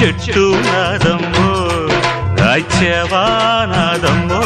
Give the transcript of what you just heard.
చెట్టు నాదమ్మో రాజ్యవానాదమ్మో.